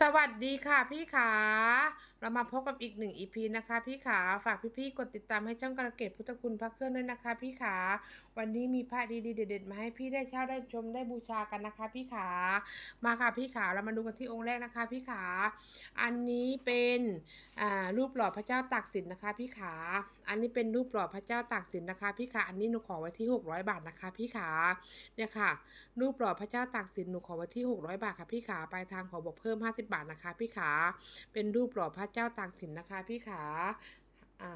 สวัสดีค่ะพี่ขา เรามาพบกับอีกหนึ่ง EP นะคะพี่ขาฝากพี่ๆกดติดตามให้ช่องกระเกตพุทธคุณพระเครื่องด้วยนะคะ พี่ขาวันนี้มีพระดีๆเด็ดๆมาให้พี่ได้เช่าได้ชมได้บูชากันนะคะ พี่ขามาค่ะพี่ขาเรามาดูกันที่องค์แรกนะคะ พี่ขาอันนี้เป็นอ่ารูปหล่อพระเจ้าตากสินนะคะ พี่ขาอันนี้เป็นรูปหล่อพระเจ้าตากสินนะคะ พี่ขาอันนี้หนูขอไว้ที่ 600 บาทนะคะ พี่ขาเนี่ยค่ะ รูปหล่อพระเจ้าตากสินหนูขอไว้ที่ 600 บาทค่ะพี่ขาปลายทางขอบอกเพิ่ม 50 บาทนะคะ พี่ขาเป็นรูปหล่อพระเจ้าตากสินนะคะ พี่ขา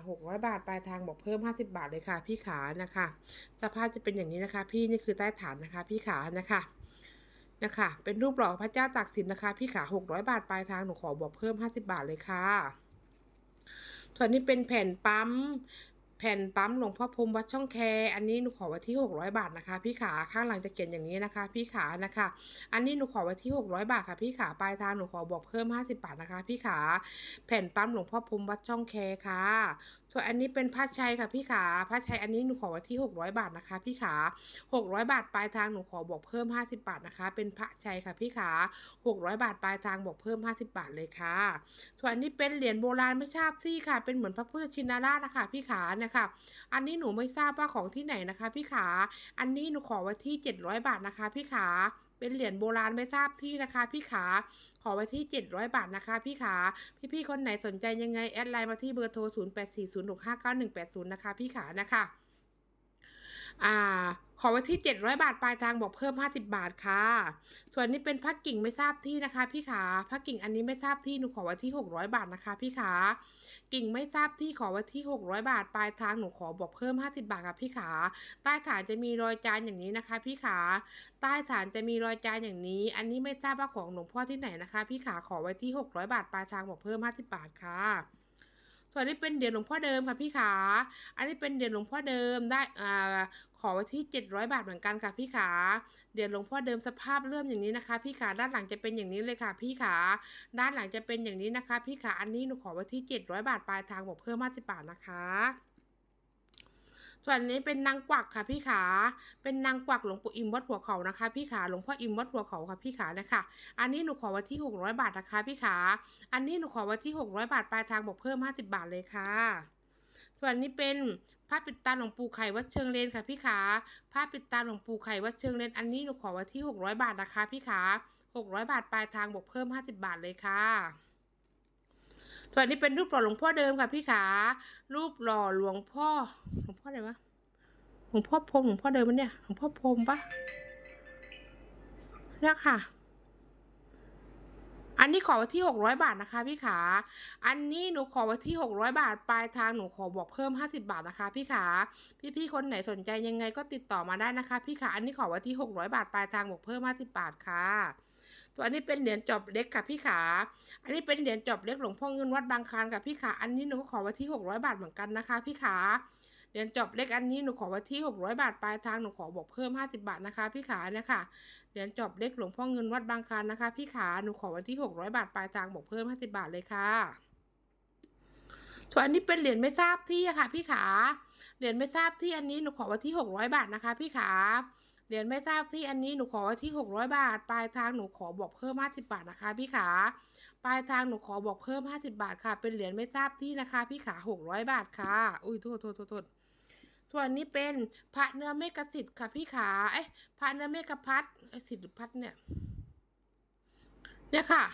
หกร้อยบาทปลายทางบอกเพิ่มห้าสิบาทเลยค่ะ พี่ขานะคะ สภาพจะเป็นอย่างนี้นะคะ พี่นี่คือใต้ฐานนะคะ พี่ขานะคะนะคะ เป็นรูปหล่อพระเจ้าตากสินนะคะ พี่ขาหกร้อยบาทปลายทางหนูขอบอกเพิ่มห้าสิบาทเลยค่ะส่วนนี้เป็นแผ่นปั๊ม แผ่นปั๊มหลวงพ่อพรมวัดช่องแค อันนี้หนูขอไว้ที่ 600 บาทนะคะ พี่ขาข้างหลังจะเขียนอย่างนี้นะคะ พี่ขานะคะ อันนี้หนูขอไว้ที่ 600 บาทค่ะ พี่ขาปลายทางหนูขอบอกเพิ่ม 50 บาทนะคะ พี่ขาแผ่นปั๊มหลวงพ่อพรมวัดช่องแคค่ะส่วนอันนี้เป็นผ้าชัยค่ะพี่ขาผ้าชัยอันนี้หนูขอไว้ที่ 600 บาทนะคะ พี่ขา 600 บาทปลายทางหนูขอบอกเพิ่ม 50 บาทนะคะ เป็นผ้าชัยค่ะพี่ขา 600 บาทปลายทางบอกเพิ่ม 50 บาทเลยค่ะ ส่วนอันนี้เป็นเหรียญโบราณไม่ทราบซี่ค่ะ เป็นเหมือนพระพุทธชินราชนะคะพี่ขานะคะอันนี้หนูไม่ทราบว่าของที่ไหนนะคะ พี่ขา อันนี้หนูขอไว้ที่ 700 บาทนะคะ พี่ขาเป็นเหรียญโบราณไม่ทราบที่นะคะ พี่ขา ขอไว้ที่ 700 บาทนะคะ พี่ขา พี่ๆคนไหนสนใจยังไง แอดไลน์มาที่เบอร์โทร 0840659180 นะคะ พี่ขานะคะ อ่าขอไว้ที่ 700 บาท ปลายทางบอกเพิ่ม 50 บาทค่ะ ส่วนนี้เป็นพักกิ่งไม่ทราบที่นะคะ พี่ขาพักกิ่งอันนี้ไม่ทราบที่หนูขอไว้ที่ 600 บาทนะคะ พี่ขากิ่งไม่ทราบที่ขอไว้ที่ 600 บาท ปลายทางหนูขอบอกเพิ่ม 50 บาทค่ะพี่ขาใต้ฐานจะมีรอยจานอย่างนี้นะคะ พี่ขาใต้ฐานจะมีรอยจานอย่างนี้ อันนี้ไม่ทราบว่าของหลวงพ่อที่ไหนนะคะ พี่ขาขอไว้ที่ 600 บาท ปลายทางบอกเพิ่ม 50 บาทค่ะ ส่วนนี้เป็นเหรียญหลวงพ่อเดิมค่ะพี่ขา อันนี้เป็นเหรียญหลวงพ่อเดิมได้อ่าขอไว้ที่ 700 บาทเหมือนกันค่ะพี่ขาเหรียญหลวงพ่อเดิมสภาพเริ่มอย่างนี้นะคะ พี่ขาด้านหลังจะเป็นอย่างนี้เลยค่ะ พี่ขาด้านหลังจะเป็นอย่างนี้นะคะ พี่ขาอันนี้หนูขอไว้ที่ 700 บาทปลายทางบอกเพิ่ม50บาทนะคะ ส่วนนี้เป็นนางกวักค่ะพี่ขา เป็นนางกวักหลวงปู่อิมวัดหัวเขานะคะ พี่ขาหลวงพ่ออิมวัดหัวเขาค่ะพี่ขานะคะ อันนี้หนูขอไว้ที่ 600 บาทนะคะพี่ขา อันนี้หนูขอไว้ที่ 600 บาทปลายทางบอกเพิ่ม 50 บาทเลยค่ะ ส่วนนี้เป็นผ้าปิดตาหลวงปู่ไข่วัดเชิงเลนค่ะพี่ขา ผ้าปิดตาหลวงปู่ไข่วัดเชิงเลน อันนี้หนูขอไว้ที่ 600 บาทนะคะ พี่ขา600 บาทปลายทางบอกเพิ่ม 50 บาทเลยค่ะ ส่วนนี้เป็นรูปหล่อหลวงพ่อเดิมค่ะพี่ขา รูปหล่อหลวงพ่อ หลวงพ่ออะไรวะ หลวงพ่อพรมหลวงพ่อเดิมมันเนี่ย หลวงพ่อพรมปะเนี่ยค่ะ อันนี้ขอไว้ที่600บาทนะคะ พี่ขา อันนี้หนูขอไว้ที่600บาท ปลายทางหนูขอบอกเพิ่ม50บาทนะคะ พี่ขา พี่ๆคนไหนสนใจยังไงก็ติดต่อมาได้นะคะ พี่ขา อันนี้ขอไว้ที่600บาท ปลายทางบอกเพิ่ม50บาทค่ะัวอันนี้เป็นเหรียญจอบเล็กค่ะพี่ขา อันนี้เป็นเหรียญจอบเล็กหลวงพ่อเงินวัดบางคลานค่ะพี่ขา อันนี้หนูก็ขอไว้ที่600 บาทเหมือนกันนะคะ พี่ขา เหรียญจอบเล็กอันนี้หนูขอไว้ที่600 บาทปลายทางหนูขอบอกเพิ่ม 50 บาทนะคะ พี่ขาเนี่ยค่ะเหรียญจอบเล็กหลวงพ่อเงินวัดบางคลานนะคะ พี่ขาหนูขอไว้ที่600 บาทปลายทางบอกเพิ่ม 50 บาทเลยค่ะส่วนอันนี้เป็นเหรียญไม่ทราบที่ค่ะ พี่ขา เหรียญไม่ทราบที่อันนี้หนูขอไว้ที่600 บาทนะคะ พี่ขา เหรียญไม่ทราบที่อันนี้หนูขอไว้ที่ 600 บาท ปลายทางหนูขอบอกเพิ่ม 50 บาทนะคะพี่ขา ปลายทางหนูขอบอกเพิ่ม 50 บาทค่ะ เป็นเหรียญไม่ทราบที่นะคะพี่ขา 600 บาทค่ะ อุ้ยโทษโทษโทษโทษส่วนนี้เป็นพระเนื้อเมกสิทธิ์ค่ะพี่ขา เอ้ยพระเนื้อเมกพัดเอ้สิทธิ์หรือพัดเนี่ย เนี่ยค่ะ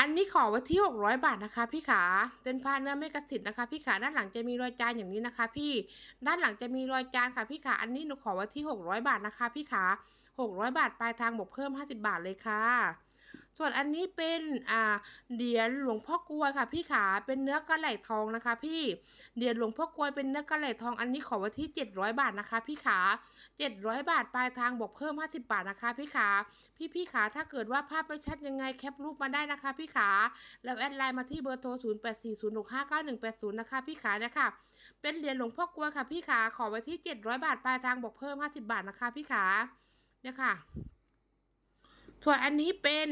อันนี้ขอไว้ที่ 600 บาทนะคะ พี่ขา เป็นพระเนื้อเมฆสิทธิ์นะคะ พี่ขาด้านหลังจะมีรอยจานอย่างนี้นะคะ พี่ ด้านหลังจะมีรอยจานค่ะ พี่ขา อันนี้หนูขอไว้ที่ 600 บาทนะคะ พี่ขา 600 บาทปลายทางบอกเพิ่ม 50 บาทเลยค่ะ ส่วนอันนี้เป็นอ่าเหรียญหลวงพ่อกลวยค่ะพี่ขาเป็นเนื้อกระไหล่ทองนะคะ พี่เหรียญหลวงพ่อกลวยเป็นเนื้อกระไหล่ทองอันนี้ขอไว้ที่ 700 บาทนะคะ พี่ขา700 บาทปลายทางบอกเพิ่ม 50 บาทนะคะ พี่ขาพี่พี่ขาถ้าเกิดว่าภาพไม่ชัดยังไงแคปรูปมาได้นะคะ พี่ขาแล้วแอดไลน์มาที่เบอร์โทร 0840659180 นะคะ พี่ขานี่ยค่ะเป็นเหรียญหลวงพ่อกลวยค่ะ พี่ขาขอไว้ที่ 700 บาทปลายทางบอกเพิ่ม 50 บาทนะคะ พี่ขาเนี่ยค่ะส่วนอันนี้เป็น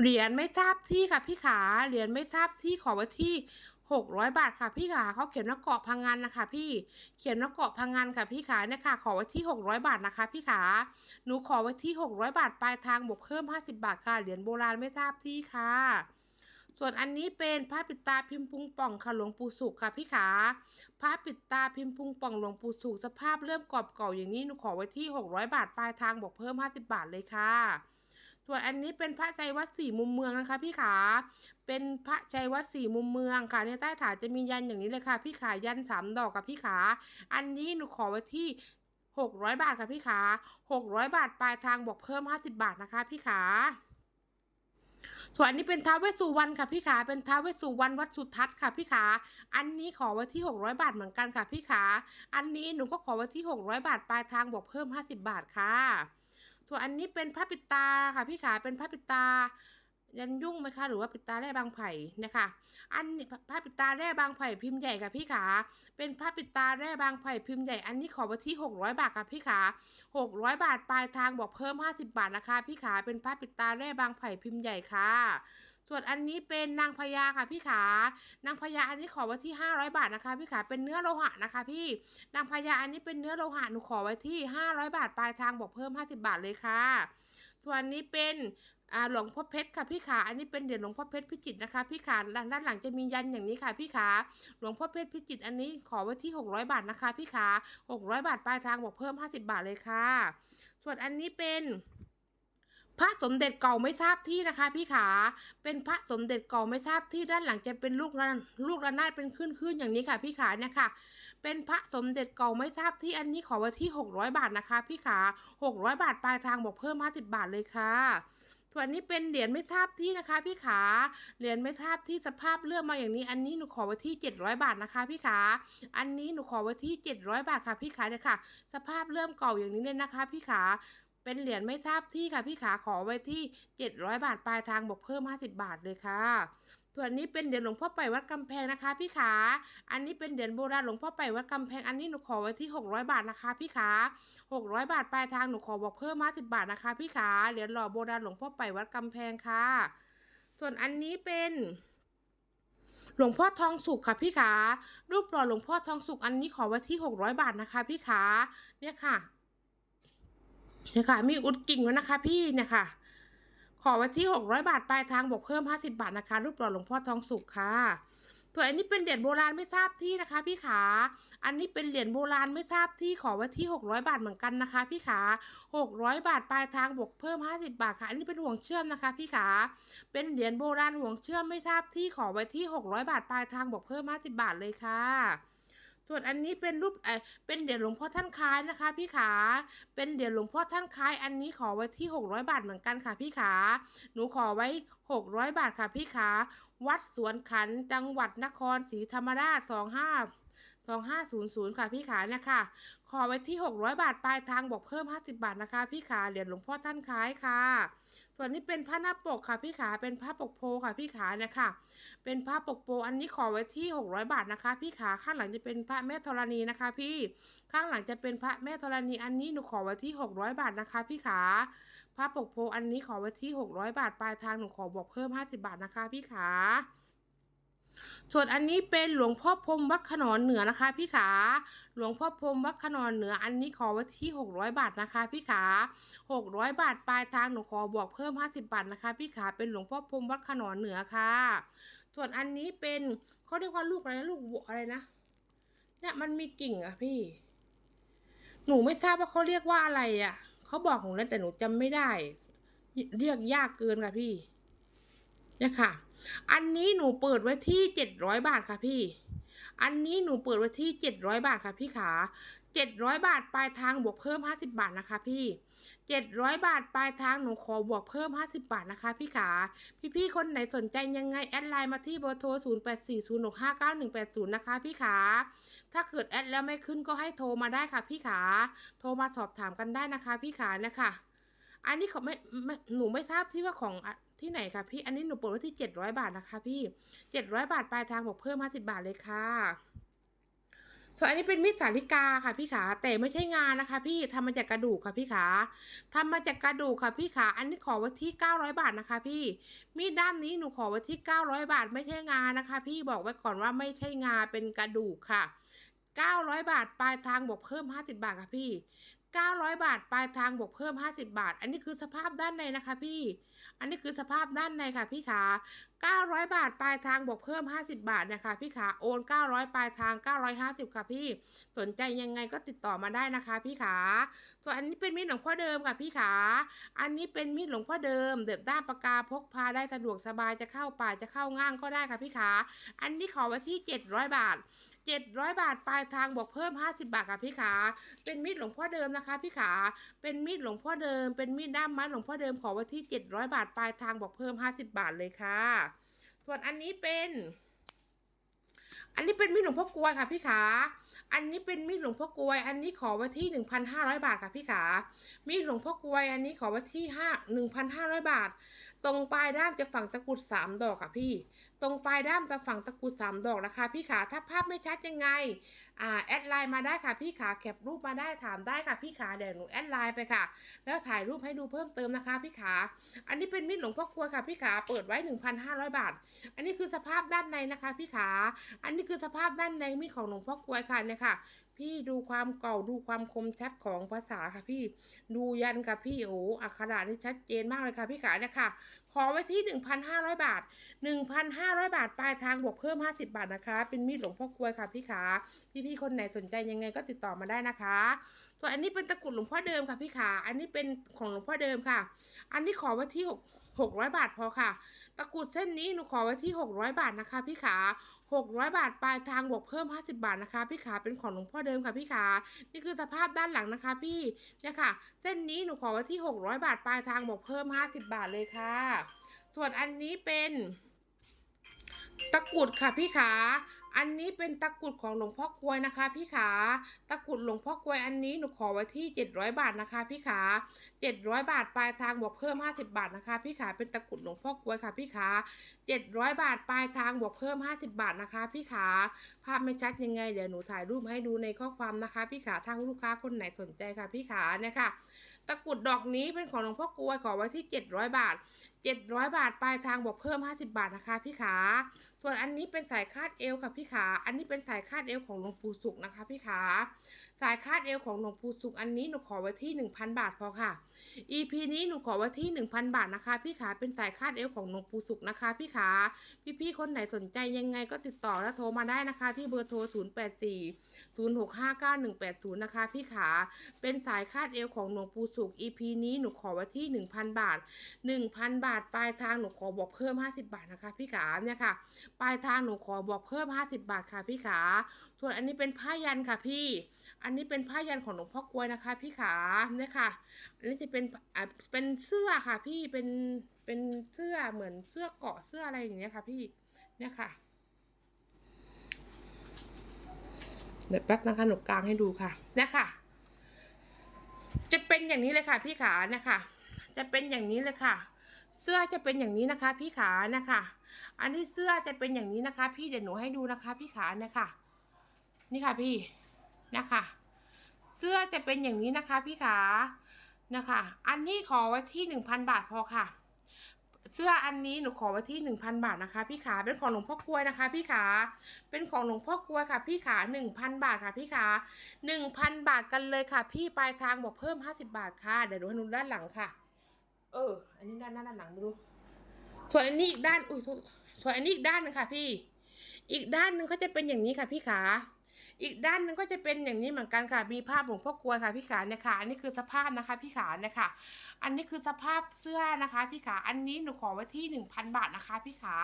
เหรียญไม่ทราบที่ค่ะพี่ขา เหรียญไม่ทราบที่ขอไว้ที่หกร้อยบาทค่ะพี่ขาเขาเขียนว่าเกาะพังงานนะคะ พี่เขียนว่าเกาะพังงานค่ะพี่ขาเนี่ยค่ะ ขอไว้ที่หกร้อยบาทนะคะ พี่ขาหนูขอไว้ที่หกร้อยบาทปลายทางบวกเพิ่มห้าสิบาทค่ะเหรียญโบราณไม่ทราบที่ค่ะส่วนอันนี้เป็นผ้าปิดตาพิมพ์พุงป่องค่ะหลวงปู่สุขค่ะพี่ขาผ้าปิดตาพิมพ์พุงป่องหลวงปู่สุขสภาพเริ่มกรอบเก่าอย่างนี้หนูขอไว้ที่หกร้อยบาทปลายทางบวกเพิ่มห้าสิบาทเลยค่ะ ส่วนอันนี้เป็นพระชัยวัดสี่มุมเมืองนะคะพี่ขา เป็นพระชัยวัดสี่มุมเมืองค่ะ ในใต้ฐานจะมียันอย่างนี้เลยค่ะ พี่ขายันสามดอกกับพี่ขา อันนี้หนูขอไว้ที่หกร้อยบาทค่ะพี่ขาหกร้อยบาทปลายทางบวกเพิ่มห้าสิบาทนะคะพี่ขาส่วนอันนี้เป็นท้าวเวสสุวรรณค่ะพี่ขา เป็นท้าวเวสสุวรรณวัดสุทัศน์ค่ะพี่ขา อันนี้ขอไว้ที่หกร้อยบาทเหมือนกันค่ะพี่ขา อันนี้หนูก็ขอไว้ที่หกร้อยบาทปลายทางบวกเพิ่มห้าสิบาทค่ะ ส่วนอันนี้เป็นผ้าปิดตาค่ะพี่ขาเป็นผ้าปิดตา ยันยุ่งไหมคะ หรือว่าปิดตาแร่บางไผ่นะคะ อันนี้ผ้าปิดตาแร่บางไผ่พิมพ์ใหญ่ค่ะพี่ขา เป็นผ้าปิดตาแร่บางไผ่พิมพ์ใหญ่ อันนี้ขอไว้ที่หกร้อยบาทค่ะพี่ขาหกร้อยบาทปลายทางบอกเพิ่มห้าสิบาทนะคะพี่ขาเป็นผ้าปิดตาแร่บางไผ่พิมพ์ใหญ่ค่ะ ส่วนอันนี้เป็นนางพญาค่ะพี่ขานางพญาอันนี้ขอไว้ที่ห้าร้อยบาทนะคะพี่ขาเป็นเนื้อโลหะนะคะ พี่นางพญาอันนี้เป็นเนื้อโลหะหนูขอไว้ที่ห้าร้อยบาทปลายทางบอกเพิ่มห้าสิบาทเลยค่ะ ส่วนนี้เป็นอ่าหลวงพ่อเพชรค่ะพี่ขาอันนี้เป็นเหรียญหลวงพ่อเพชรพิจิตรนะคะพี่ขาด้านหลังจะมียันอย่างนี้ค่ะพี่ขาหลวงพ่อเพชรพิจิตรอันนี้ขอไว้ที่หกร้อยบาทนะคะ พี่ขาหกร้อยบาทปลายทางบอกเพิ่มห้าสิบาทเลยค่ะ ส่วนอันนี้เป็น พระสมเด็จเก่าไม่ทราบที่นะคะ พี่ขา เป็นพระสมเด็จเก่าไม่ทราบที่ด้านหลังจะเป็นลูกระลูกระนาดเป็นขึ้นๆอย่างนี้ค่ะ พี่ขาเนี่ยค่ะ เป็นพระสมเด็จเก่าไม่ทราบที่อันนี้ขอไว้ที่หกร้อยบาทนะคะ พี่ขาหกร้อยบาทปลายทางบอกเพิ่มห้าสิบาทเลยค่ะส่วนนี้เป็นเหรียญไม่ทราบที่นะคะ พี่ขา เหรียญไม่ทราบที่สภาพเลื่อมมาอย่างนี้ อันนี้หนูขอไว้ที่เจ็ดร้อยบาทนะคะ พี่ขา อันนี้หนูขอไว้ที่เจ็ดร้อยบาทค่ะ พี่ขาเนี่ยค่ะ สภาพเริ่มเก่าอย่างนี้เลยนะคะ พี่ขา เป็นเหรียญไม่ทราบที่ค่ะพี่ขาขอไว้ที่เจ็ดร้อยบาทปลายทางบอกเพิ่มห้าสิบาทเลยค่ะส่วนนี้เป็นเหรียญหลวงพ่อไปวัดกำแพงนะคะ พี่ขา อันนี้เป็นเหรียญโบราณหลวงพ่อไปวัดกำแพง อันนี้หนูขอไว้ที่หกร้อยบาทนะคะ พี่ขาหกร้อยบาทปลายทางหนูขอบอกเพิ่มห้าสิบาทนะคะ พี่ขา เหรียญหล่อโบราณหลวงพ่อไปวัดกำแพงค่ะ ส่วนอันนี้เป็นหลวงพ่อทองสุกค่ะพี่ขา รูปหล่อหลวงพ่อทองสุกอันนี้ขอไว้ที่หกร้อยบาทนะคะ พี่ขา เนี่ยค่ะ เนี่ยค่ะมีอุดกิ่งไว้นะคะพี่เนี่ยค่ะ ขอไว้ที่หกร้อยบาทปลายทางบวกเพิ่มห้าสิบาทนะคะรูปหล่อหลวงพ่อทองสุกค่ะส่วนอันนี้เป็นเหรียญโบราณไม่ทราบที่นะคะ พี่ขา อันนี้เป็นเหรียญโบราณไม่ทราบที่ขอไว้ที่หกร้อยบาทเหมือนกันนะคะ พี่ขาหกร้อยบาทปลายทางบวกเพิ่มห้าสิบาทค่ะ อันนี้เป็นห่วงเชื่อมนะคะ พี่ขา เป็นเหรียญโบราณห่วงเชื่อมไม่ทราบที่ขอไว้ที่หกร้อยบาทปลายทางบวกเพิ่มห้าสิบาทเลยค่ะ ส่วนอันนี้เป็นรูปเออเป็นเหรียญหลวงพ่อท่านคล้ายนะคะ พี่ขา เป็นเหรียญหลวงพ่อท่านคล้าย อันนี้ขอไว้ที่หกร้อยบาทเหมือนกันค่ะ พี่ขา หนูขอไว้หกร้อยบาทค่ะ พี่ขา วัดสวนขันจังหวัดนครศรีธรรมราชส องห้าสองห้าศูนย์ศูนย์ค่ะพี่ขานี่ยค่ะขอไว้ที่หกร้อยบาทปลายทางบอกเพิ่มห้าสิบาทนะคะ พี่ขาเหรียญหลวงพ่อท่านคล้ายค่ะ ส่วนนี้เป็นผ้าหน้าปกค่ะพี่ขาเป็นผ้าปกโพค่ะพี่ขานี่ยค่ะเป็นผ้าปกโปอันนี้ขอไว้ที่หกร้อยบาทนะคะ พี่ขาข้างหลังจะเป็นพระแม่ธรณีนะคะ พี่ข้างหลังจะเป็นพระแม่ธรณีอันนี้หนูขอไว้ที่หกร้อยบาทนะคะ พี่ขาผ้าปกโพอันนี้ขอไว้ที่หกร้อยบาทปลายทางหนูขอบอกเพิ่มห้าสิบาทนะคะ พี่ขา ส่วนอันนี้เป็นหลวงพ่อพรมวัดขนอนเหนือนะคะพี่ขา หลวงพ่อพรมวัดขนอนเหนืออันนี้ขอไว้ที่หกร้อยบาทนะคะพี่ขาหกร้อยบาทปลายทางหนูขอบอกเพิ่มห้าสิบาทนะคะ พี่ขาเป็นหลวงพ่อพรมวัดขนอนเหนือค่ะ ส่วนอันนี้เป็นเขาเรียกว่าลูกอะไรนะลูกบัวอะไรนะ เนี่ยมันมีกิ่งอะพี่ หนูไม่ทราบว่าเขาเรียกว่าอะไรอะเขาบอกหนูแล้วแต่หนูจำไม่ได้ เรียกยากเกินค่ะพี่เนี่ยค่ะ อันนี้หนูเปิดไว้ที่เจ็ดร้อยบาทค่ะพี่ อันนี้หนูเปิดไว้ที่เจ็ดร้อยบาทค่ะพี่ขาเจ็ดร้อยบาทปลายทางบวกเพิ่มห้าสิบาทนะคะพี่เจ็ดร้อยบาทปลายทางหนูขอบวกเพิ่มห้าสิบาทนะคะพี่ขา พี่ๆคนไหนสนใจยังไงแอดไลน์มาที่เบอร์โทรศูนย์แปดสี่ศูนย์หกห้าเก้าหนึ่งแปดศูนย์นะคะพี่ขาถ้าเกิดแอดแล้วไม่ขึ้นก็ให้โทรมาได้ค่ะพี่ขา โทรมาสอบถามกันได้นะคะพี่ขานะคะอันนี้เขาไม่ไม่หนูไม่ทราบที่ว่าของ ที่ไหนคะพี่ อันนี้หนูเปิดไว้ที่เจ็ดร้อยบาทนะคะพี่เจ็ดร้อยบาทปลายทางบอกเพิ่มห้าสิบาทเลยค่ะ ส่วนอันนี้เป็นมีดสาลิกาค่ะพี่ขาแต่ไม่ใช่งานนะคะ พี่ทำมาจากกระดูกค่ะพี่ขาทำมาจากกระดูกค่ะพี่ขาอันนี้ขอไว้ที่900บาทนะคะ พี่ มีดด้ามนี้หนูขอไว้ที่900บาทไม่ใช่งานนะคะ พี่บอกไว้ก่อนว่าไม่ใช่งานเป็นกระดูกค่ะ900 บาท ปลายทางบวกเพิ่ม 50 บาทค่ะพี่ 900 บาท ปลายทางบวกเพิ่ม 50 บาท อันนี้คือสภาพด้านในนะคะพี่ อันนี้คือสภาพด้านในค่ะพี่ขา900 บาท ปลายทางบวกเพิ่ม 50 บาทนะคะพี่ขาโอน 900 ปลายทาง 950 ค่ะพี่ สนใจยังไงก็ติดต่อมาได้นะคะพี่ขาส่วนอันนี้เป็นมีดหลวงพ่อเดิมค่ะพี่ขา อันนี้เป็นมีดหลวงพ่อเดิม เด็บด้ามปากกาพกพาได้สะดวกสบายจะเข้าป่าจะเข้าง่างก็ได้ค่ะพี่ขา อันนี้ขอไว้ที่ 700 บาท 700 บาทปลายทางบวกเพิ่ม 50 บาทค่ะพี่ขา เป็นมีดหลวงพ่อเดิมนะคะพี่ขา เป็นมีดหลวงพ่อเดิม เป็นมีดด้ามไม้หลวงพ่อเดิมขอไว้ที่ 700 บาทปลายทางบวกเพิ่ม 50 บาทเลยค่ะ ส่วนอันนี้เป็น อันนี้เป็นมีดหลวงพ่อกลวยค่ะพี่ขา อันนี้เป็นมีดหลวงพ่อกลวย อันนี้ขอไว้ที่หนึ่งพันห้าร้อยบาทค่ะพี่ขา มีดหลวงพ่อกลวย อันนี้ขอไว้ที่ห้าหนึ่งพันห้าร้อยบาท ตรงปลายด้ามจะฝังตะกรุดสามดอกค่ะพี่ ตรงปลายด้ามจะฝังตะกรุดสามดอกนะคะพี่ขา ถ้าภาพไม่ชัดยังไงอ่าแอดไลน์มาได้ค่ะพี่ขาแคปรูปมาได้ถามได้ค่ะพี่ขาเดี๋ยวหนูแอดไลน์ไปค่ะ แล้วถ่ายรูปให้ดูเพิ่มเติมนะคะพี่ขาอันนี้เป็นมีดหลวงพ่อครัวค่ะพี่ขาเปิดไว้ 1,500 บาท อันนี้คือสภาพด้านในนะคะพี่ขาอันนี้คือสภาพด้านในมีดของหลวงพ่อกลวยค่ะเนี่ยค่ะ พี่ดูความเก่าดูความคมชัดของภาษาค่ะพี่ ดูยันค่ะพี่โอ้อักขระนี่ชัดเจนมากเลยค่ะพี่ขาเนี่ยค่ะ ขอไว้ที่ 1,500 บาท 1,500 บาทปลายทางบวกเพิ่ม 50 บาทนะคะ เป็นมีดหลวงพ่อกลวยค่ะพี่ขาพี่ๆคนไหนสนใจยังไงก็ติดต่อมาได้นะคะส่วนอันนี้เป็นตะกรุดหลวงพ่อเดิมค่ะพี่ขาอันนี้เป็นของหลวงพ่อเดิมค่ะ อันนี้ขอไว้ที่6 600 บาทพอค่ะ ตะกรุดเส้นนี้หนูขอไว้ที่ 600 บาทนะคะ พี่ขา 600 บาทปลายทางบวกเพิ่ม 50 บาทนะคะ พี่ขาเป็นของหลวงพ่อเดิมค่ะพี่ขา นี่คือสภาพด้านหลังนะคะ พี่เนี่ยค่ะ เส้นนี้หนูขอไว้ที่ 600 บาทปลายทางบวกเพิ่ม 50 บาทเลยค่ะ ส่วนอันนี้เป็นตะกรุดค่ะพี่ขา อันนี้เป็นตะกรุดของหลวงพ่อกลวยนะคะ พี่ขา ตะกรุดหลวงพ่อกลวยอันนี้หนูขอไว้ที่ 700 บาทนะคะ พี่ขา 700 บาทปลายทางบวกเพิ่ม 50 บาทนะคะ พี่ขา เป็นตะกรุดหลวงพ่อกลวยค่ะ พี่ขา 700 บาทปลายทางบวกเพิ่ม 50 บาทนะคะ พี่ขา ภาพไม่ชัดยังไงเดี๋ยวหนูถ่ายรูปให้ดูในข้อความนะคะ พี่ขาถ้าลูกค้าคนไหนสนใจค่ะ พี่ขาเนี่ยค่ะ ตะกรุดดอกนี้เป็นของหลวงพ่อกลวยขอไว้ที่ 700 บาท 700 บาทปลายทางบวกเพิ่ม 50 บาทนะคะ พี่ขา ส่วนอันนี้เป็นสายคาดเอวค่ะพี่ขา อันนี้เป็นสายคาดเอวของหลวงปู่สุขนะคะพี่ขา สายคาดเอวของหลวงปู่สุขอันนี้หนูขอไว้ที่ 1,000 บาทพอค่ะ EP นี้หนูขอไว้ที่ 1,000 บาทนะคะ พี่ขาเป็นสายคาดเอวของหลวงปู่สุขนะคะพี่ขา พี่ๆคนไหนสนใจยังไงก็ติดต่อและโทรมาได้นะคะ ที่เบอร์โทร 084 0659 180 นะคะพี่ขา เป็นสายคาดเอวของหลวงปู่สุข EP นี้หนูขอไว้ที่ 1,000 บาท 1,000 บาทปลายทางหนูขอบอกเพิ่ม 50 บาทนะคะพี่ขาเนี่ยค่ะปลายทางหนูขอบอกเพิ่ม 50 บาทค่ะพี่ขา ส่วนอันนี้เป็นผ้ายันค่ะพี่ อันนี้เป็นผ้ายันของหลวงพ่อกลวยนะคะ พี่ขาเนี่ยค่ะ อันนี้จะเป็นอ่าเป็นเสื้อค่ะพี่ เป็นเป็นเสื้อเหมือนเสื้อเกาะเสื้ออะไรอย่างเงี้ยค่ะ พี่ เนี่ยค่ะ เดี๋ยวแป๊บนะคะหนูกลางให้ดูค่ะ เนี่ยค่ะ จะเป็นอย่างนี้เลยค่ะ พี่ขาเนี่ยค่ะ จะเป็นอย่างนี้เลยค่ะ สื้อจะเป็นอย่างนี้นะคะ พี่ขานะคะ อันนี้เสื้อจะเป็นอย่างนี้นะคะ พี่เดี๋ยวหนูให้ดูนะคะ พี่ขานี่ยค่ะนี่ค่ะพี่นะคะ เสื้อจะเป็นอย่างนี้นะคะ พี่ขานะคะ อันนี้ขอไว้ที่หนึ่งพันบาทพอค่ะ เสื้ออันนี้หนูขอไว้ที่หนึ่งพันบาทนะคะ พี่ขาเป็นของหลวงพ่อกลวยนะคะ พี่ขาเป็นของหลวงพ่อกลวยค่ะ พี่ขาหนึ่งพันบาทค่ะ พี่ขาหนึ่งพันบาทกันเลยค่ะ พี่ปลายทางบอกเพิ่มห้าสิบาทค่ะ เดี๋ยวดูให้ดูด้านหลังค่ะ เออ อันนี้ด้านหน้าด้านหลังไม่รู้ ส่วนอันนี้อีกด้าน อุ้ยส่วนอันนี้อีกด้านนึงค่ะ พี่ อีกด้านนึงก็จะเป็นอย่างนี้ค่ะพี่ขา อีกด้านนึงก็จะเป็นอย่างนี้เหมือนกันค่ะ มีภาพหลวงพ่อกลวยค่ะพี่ขาเนี่ยค่ะ อันนี้คือสภาพนะคะ พี่ขาเนี่ยค่ะ อันนี้คือสภาพเสื้อนะคะ พี่ขา อันนี้หนูขอไว้ที่หนึ่งพันบาทนะคะ พี่ขา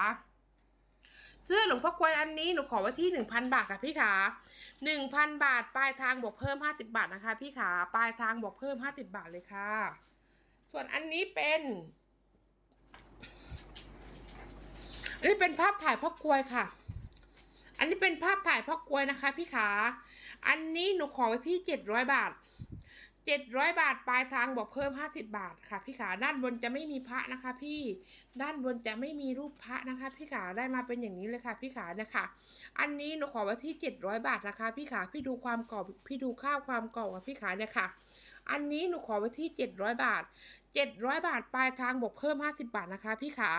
เสื้อหลวงพ่อกวยอันนี้หนูขอไว้ที่หนึ่งพันบาทค่ะพี่ขาหนึ่งพันบาท ปลายทางบวกเพิ่มห้าสิบาทนะคะ พี่ขา ปลายทางบวกเพิ่มห้าสิบาทเลยค่ะ ส่วนอันนี้เป็นอันนี้เป็นภาพถ่ายพ่อกลวยค่ะ อันนี้เป็นภาพถ่ายพ่อกลวยนะคะ พี่ขา อันนี้หนูขอไว้ที่เจ็ดร้อยบาทเจ็ดร้อยบาทปลายทางบอกเพิ่มห้าสิบาทค่ะ พี่ขาด้านบนจะไม่มีพระนะคะ พี่ด้านบนจะไม่มีรูปพระนะคะ พี่ขาได้มาเป็นอย่างนี้เลยค่ะ พี่ขานะคะ อันนี้หนูขอไว้ที่เจ็ดร้อยบาทนะคะ พี่ขาพี่ดูความกรอบพี่ดูข้าวความกรอบค่ะพี่ขาเนี่ยค่ะ อันนี้หนูขอไว้ที่เจ็ดร้อยบาทเจ็ดร้อยบาท ปลายทางบอกเพิ่มห้าสิบาทนะคะพี่ขา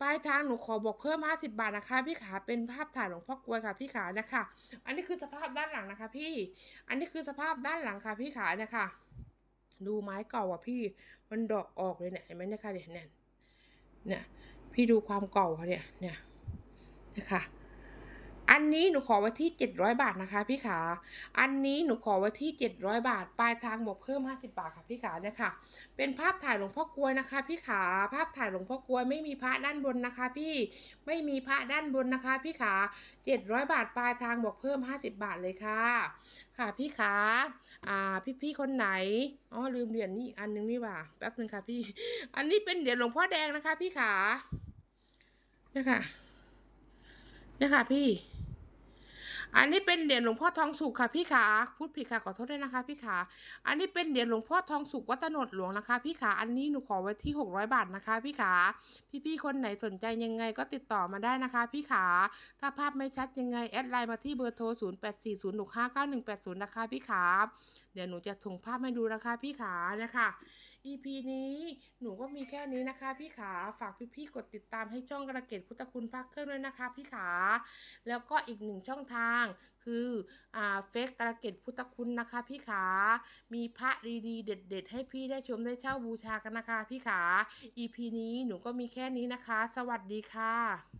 ปลายทางหนูขอบอกเพิ่มห้าสิบาทนะคะพี่ขา เป็นภาพถ่ายหลวงพ่อกลวยค่ะพี่ขานะคะ อันนี้คือสภาพด้านหลังนะคะ พี่ อันนี้คือสภาพด้านหลังค่ะพี่ขานี่ยค่ะดูไม้เก่าอะพี่ มันดอกออกเลยเนี่ยเห็นไหมเนี่ยค่ะเนี่ยเนี่ยเนี่ยพี่ดูความเก่าค่ะเนี่ย เนี่ยนะคะ อันนี้หนูขอไว้ที่เจ็ดร้อยบาทนะคะพี่ขา อันนี้หนูขอไว้ที่เจ็ดร้อยบาท ปลายทางบวกเพิ่มห้าสิบาทค่ะพี่ขาเนี่ยค่ะ เป็นภาพถ่ายหลวงพ่อกลวยนะคะ พี่ขา ภาพถ่ายหลวงพ่อกลวยไม่มีพระด้านบนนะคะ พี่ ไม่มีพระด้านบนนะคะ พี่ขาเจ็ดร้อยบาท ปลายทางบวกเพิ่มห้าสิบาทเลยค่ะ ค่ะพี่ขา อ่า พี่ๆคนไหน อ๋อลืมเหรียญนี่อันนึงนี่ว่า แป๊บนึงค่ะพี่ อันนี้เป็นเหรียญหลวงพ่อแดงนะคะ พี่ขา เนี่ยค่ะเนี่ยค่ะพี่ อันนี้เป็นเหรียญหลวงพ่อทองสุกค่ะพี่ขาพูดผิดค่ะขอโทษด้วยนะคะพี่ขาอันนี้เป็นเหรียญหลวงพ่อทองสุกวัดตะโนดหลวงนะคะ พี่ขาอันนี้หนูขอไว้ที่หกร้อยบาทนะคะ พี่ขาพี่ๆคนไหนสนใจยังไงก็ติดต่อมาได้นะคะ พี่ขาถ้าภาพไม่ชัดยังไงแอดไลน์มาที่เบอร์โทร 0 8 4 0 6 5 9 1 8 0 นะคะพี่ขาเดี๋ยวหนูจะส่งภาพให้ดูนะคะพี่ขานะคะ EP นี้หนูก็มีแค่นี้นะคะ พี่ขาฝากพี่ๆกดติดตามให้ช่องกระเกตพุทธคุณภาคเครื่องด้วยนะคะ พี่ขา แล้วก็อีกหนึ่งช่องทางคืออ่าเฟซกระเกตพุทธคุณนะคะ พี่ขา มีพระดีๆเด็ด ๆ ให้พี่ได้ชมได้เช่าบูชากันนะคะ พี่ขา EP นี้หนูก็มีแค่นี้นะคะ สวัสดีค่ะ